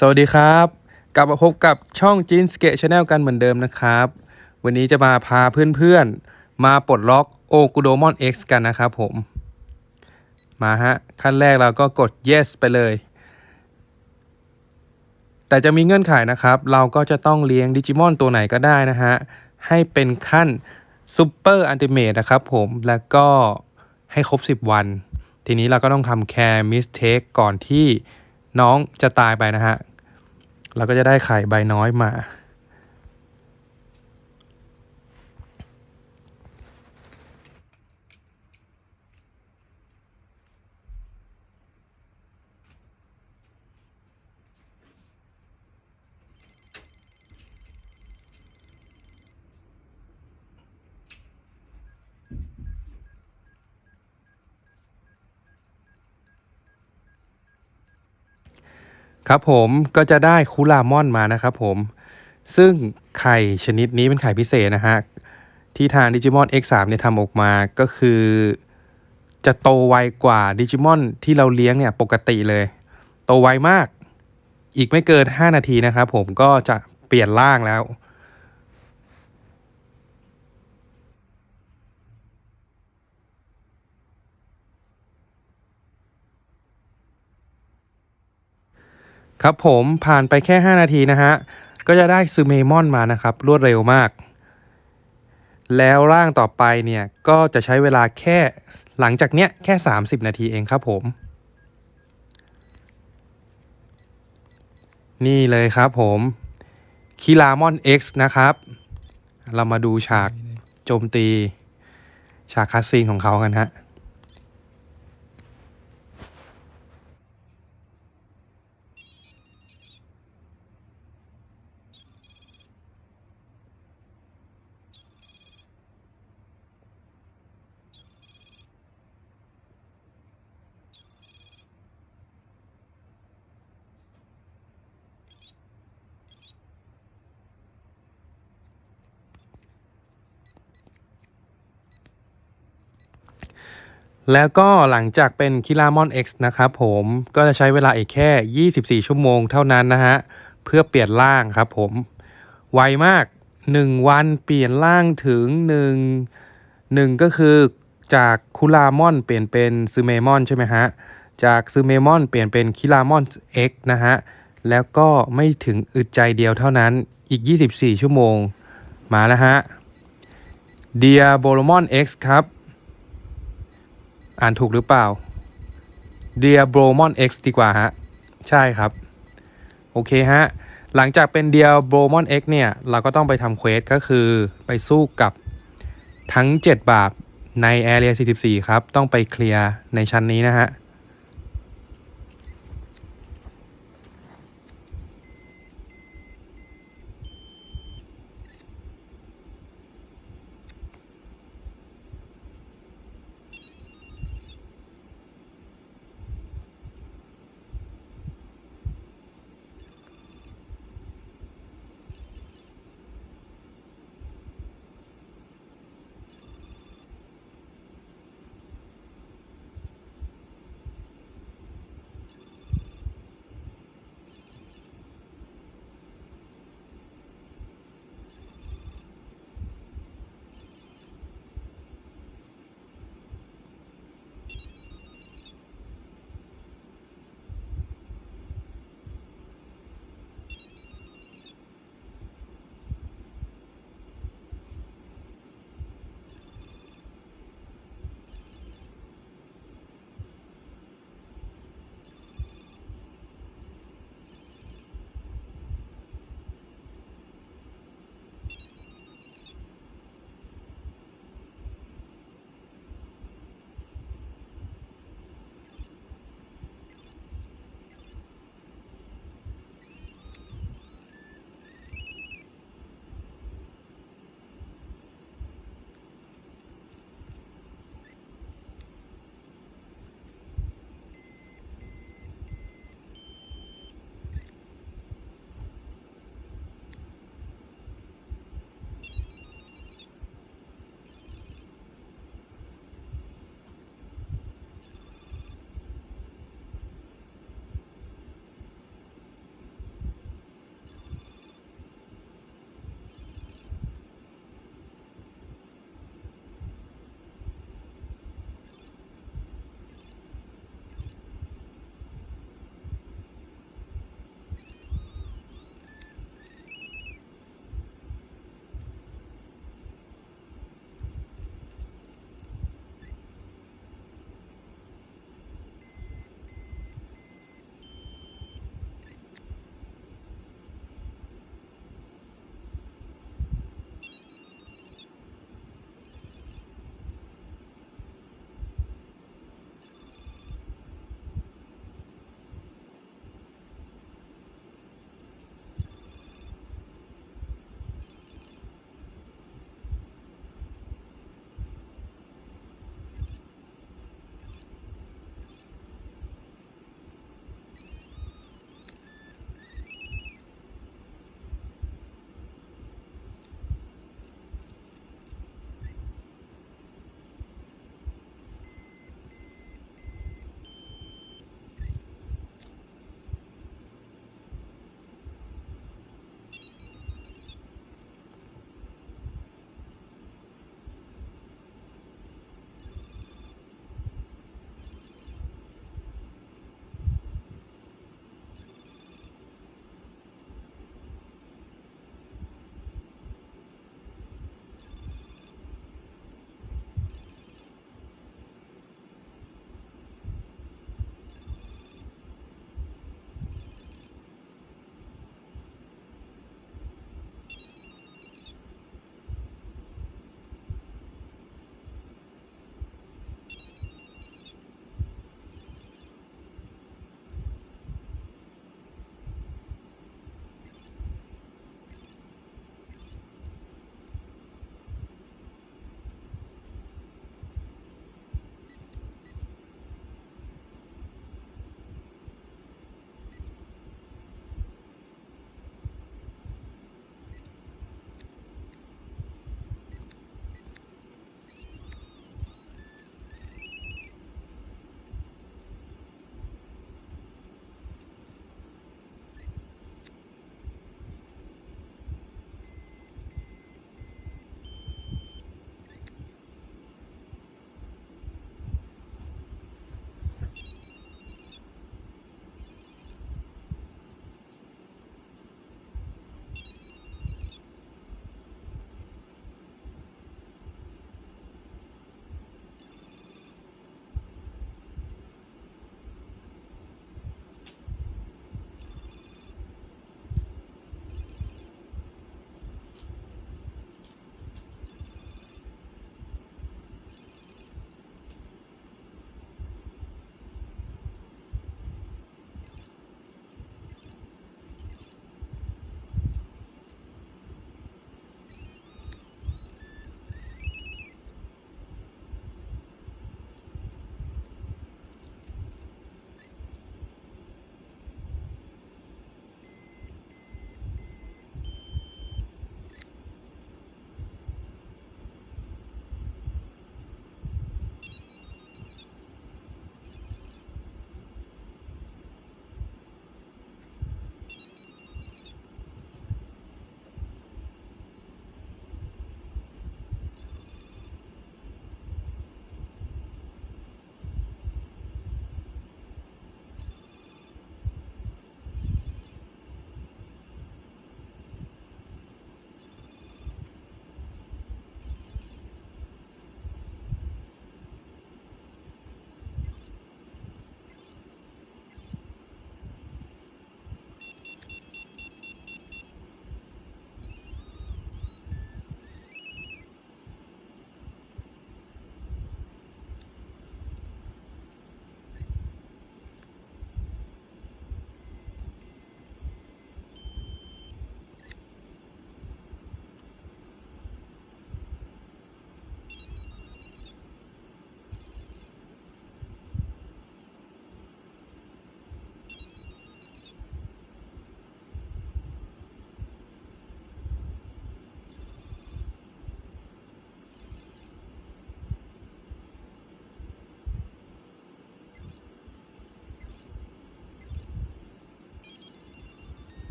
สวัสดีครับ กลับมาพบกับช่องจีนสเกตชาแนลกันเหมือนเดิมนะครับ วันนี้จะมาพาเพื่อนๆ มาปลดล็อกโอกูโดมอน X กันนะครับผม มาฮะ ขั้นแรกเราก็กด yes ไปเลย แต่จะมีเงื่อนไขนะครับ เราก็จะต้องเลี้ยงดิจิมอนตัวไหนก็ได้นะฮะ ให้เป็นขั้นซูเปอร์อันติเมตนะครับผมแล้วก็ให้ครบ 10 วัน ทีนี้เราก็ต้องทำแคร์มิสเทคก่อนที่ น้องจะตายไปนะฮะ เราก็จะได้ไข่ใบน้อยมา ครับผมก็จะได้คูลามอนมานะครับผม ซึ่งไข่ชนิดนี้เป็นไข่พิเศษนะฮะ ที่ทางดิจิมอน X3 เนี่ยทำออกมาก็คือ จะโตไวกว่าดิจิมอนที่เราเลี้ยงเนี่ยปกติเลย โตไวมาก อีกไม่เกิน 5 นาทีนะครับผมก็จะเปลี่ยนร่างแล้ว ครับผมผ่านไปแค่ 5 นาทีนะฮะ ก็จะได้ซูเมมอนมานะครับ รวดเร็วมาก แล้วร่างต่อไปเนี่ย ก็จะใช้เวลาแค่หลังจากเนี้ยแค่ 30 นาทีเองครับผม นี่เลยครับผมคิรามอน X นะครับ เรามาดูฉากโจมตี ฉากคัสซีนของเขากันฮะ แล้วก็หลังจากเป็นคิรามอน X นะครับผมก็จะใช้เวลาอีกแค่ 24 ชั่วโมงเท่านั้นนะฮะ เพื่อเปลี่ยนร่างครับผม ไวมาก 1 วันเปลี่ยนร่างถึง 1 1 ก็คือจากคุรามอนเปลี่ยนเป็นซูเมมอนใช่ไหมฮะ จากซูเมมอนเปลี่ยนเป็นคิรามอน X นะฮะ แล้วก็ไม่ถึงอึดใจเดียวเท่านั้นอีก 24 ชั่วโมงมาแล้วฮะเดียโบโลมอน X ครับ อ่านถูกหรือเปล่า d e a b r o m o n X ดีกว่าฮะ ใช่ครับ โอเคฮะ หลังจากเป็น d e a b r o m o n X เนี่ย เราก็ต้องไปทำเควสก็คือไปสู้กับทั้ง 7 บาปใน Area 44 ครับ ต้องไปเคลียร์ในชั้นนี้นะฮะ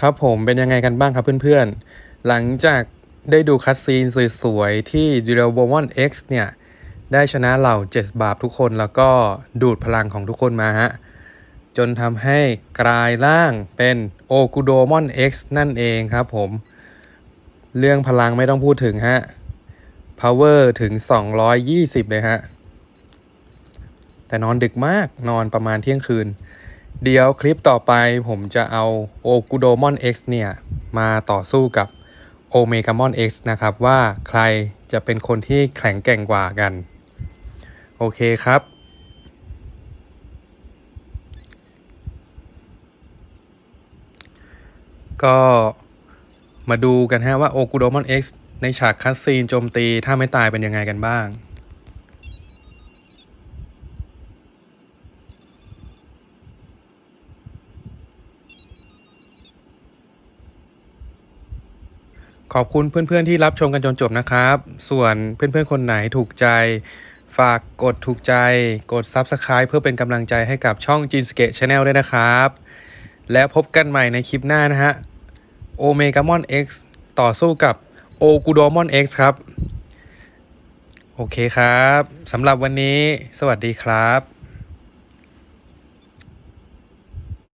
ครับผมเป็นยังไงกันบ้างครับเพื่อนๆ หลังจากได้ดูคัดซีนสวยๆ ที่ d u r a b o n X เนี่ย ได้ชนะเหล่า 7 บาปทุกคนแล้วก็ดูดพลังของทุกคนมาฮะ จนทำให้กลายร่างเป็นโอกุโดมอน X นั่นเองครับผม เรื่องพลังไม่ต้องพูดถึงฮะ power ถึง 220 เลยฮะ แต่นอนดึกมากนอนประมาณเที่ยงคืน เดี๋ยวคลิปต่อไปผมจะเอาโอกุโดมอน X เนี่ย มาต่อสู้กับโอเมกามอน X นะครับว่าใครจะเป็นคนที่แข็งแกร่งกว่ากัน โอเคครับก็มาดูกันฮะว่าโอกุโดมอน X ในฉากคัสซีนโจมตีถ้าไม่ตายเป็นยังไงกันบ้าง ขอบคุณเพื่อนๆที่รับชมกันจนจบนะครับ ส่วนเพื่อนๆคนไหนถูกใจ ฝากกดถูกใจ กด Subscribe เพื่อเป็นกำลังใจให้กับช่อง j i n s k e Channel ด้วยนะครับ แล้วพบกันใหม่ในคลิปหน้านะฮะโอเมกามอน X ต่อสู้กับโอกูโดมอน X ครับ โอเคครับสำหรับวันนี้ สวัสดีครับ